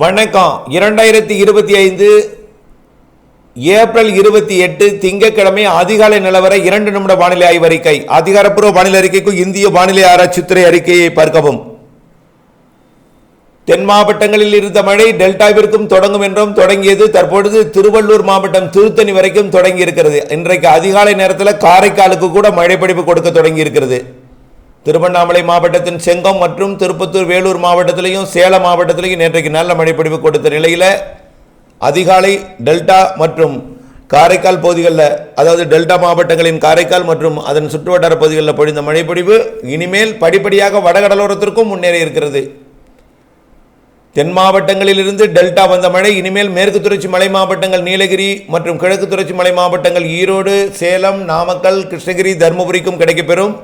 வணக்கம். இரண்டாயிரத்தி இருபத்தி ஐந்து ஏப்ரல் இருபத்தி எட்டு திங்கட்கிழமை அதிகாலை நிலவர இரண்டு நிமிட வானிலை ஆய்வறிக்கை. அதிகாரப்பூர்வ வானிலை அறிக்கைக்கு இந்திய வானிலை ஆராய்ச்சித்துறை அறிக்கையை பார்க்கவும். தென் மாவட்டங்களில் இருந்த மழை டெல்டாவிற்கும் தொடங்கும் என்றும் தொடங்கியது. தற்பொழுது திருவள்ளூர் மாவட்டம் திருத்தணி வரைக்கும் தொடங்கி இருக்கிறது இன்றைக்கு அதிகாலை நேரத்தில் காரைக்காலுக்கு கூட மழை பிடிப்பு கொடுக்க தொடங்கி இருக்கிறது திருவண்ணாமலை மாவட்டத்தின் செங்கம் மற்றும் திருப்பத்தூர் வேலூர் மாவட்டத்திலையும் சேலம் மாவட்டத்திலையும் நேற்றைக்கு நல்ல மழைப்பிடிப்பு கொடுத்த நிலையில் அதிகாலை டெல்டா மற்றும் காரைக்கால் பகுதிகளில் அதாவது டெல்டா மாவட்டங்களின் காரைக்கால் மற்றும் அதன் சுற்றுவட்டார பகுதிகளில் பொழிந்த மழைப்பிடிப்பு இனிமேல் படிப்படியாக வடகடலோரத்திற்கும் முன்னேறி இருக்கிறது. தென் மாவட்டங்களிலிருந்து டெல்டா வந்த மழை இனிமேல் மேற்கு தொடர்ச்சி மலை மாவட்டங்கள் நீலகிரி மற்றும் கிழக்கு தொடர்ச்சி மலை மாவட்டங்கள் ஈரோடு சேலம் நாமக்கல் கிருஷ்ணகிரி தருமபுரிக்கும் கிடைக்கப்பெறும்.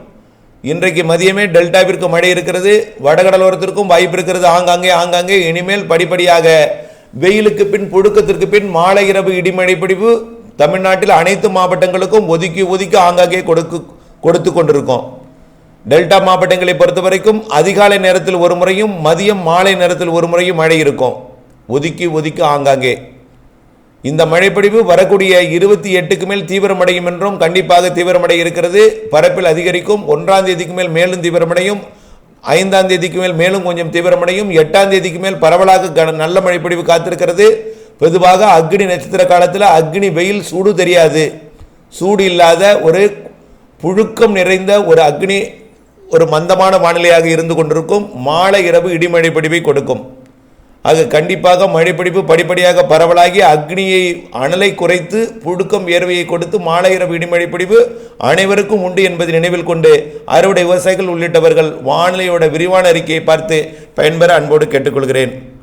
இன்றைக்கு மதியமே டெல்டாவிற்கு மழை இருக்கிறது வடகடலோரத்திற்கும் வாய்ப்பு இருக்கிறது. ஆங்காங்கே ஆங்காங்கே இனிமேல் படிப்படியாக வெயிலுக்கு பின் புழுக்கத்திற்கு பின் மாலை இரவு இடிமழை பிடிப்பு தமிழ்நாட்டில் அனைத்து மாவட்டங்களுக்கும் ஒதுக்கி ஒதுக்கி ஆங்காங்கே கொடுக்கு கொடுத்து கொண்டிருக்கோம். டெல்டா மாவட்டங்களை பொறுத்த வரைக்கும் அதிகாலை நேரத்தில் ஒரு முறையும் மதியம் மாலை நேரத்தில் ஒரு முறையும் மழை இருக்கும். ஒதுக்கி ஒதுக்கி ஆங்காங்கே. இந்த மழைப்பொழிவு வரக்கூடிய இருபத்தி எட்டுக்கு மேல் தீவிரமடையும் என்றும் கண்டிப்பாக தீவிரமடைய இருக்கிறது. பரப்பில் அதிகரிக்கும். ஒன்றாம் தேதிக்கு மேல் மேலும் தீவிரமடையும். ஐந்தாம் தேதிக்கு மேல் மேலும் கொஞ்சம் தீவிரமடையும். எட்டாம் தேதிக்கு மேல் பரவலாக நல்ல மழைப்பொழிவு காத்திருக்கிறது. பொதுவாக அக்னி நட்சத்திர காலத்தில் அக்னி வெயில் சூடு தெரியாது. சூடு இல்லாத ஒரு புழுக்கம் நிறைந்த ஒரு அக்னி ஒரு மந்தமான வானிலையாக இருந்து கொண்டிருக்கும். மாலை இரவு இடிமழை கொடுக்கும். ஆக கண்டிப்பாக மழைப்பிடிப்பு படிப்படியாக பரவலாகி அக்னியை அனலை குறைத்து புழுக்கம் வியர்வையை கொடுத்து மாலை இரவு அனைவருக்கும் உண்டு என்பதை நினைவில் கொண்டு அறுவடை விவசாயிகள் உள்ளிட்டவர்கள் வானிலையோட விரிவான அறிக்கையை பார்த்து பயன்பெற அன்போடு கேட்டுக்கொள்கிறேன்.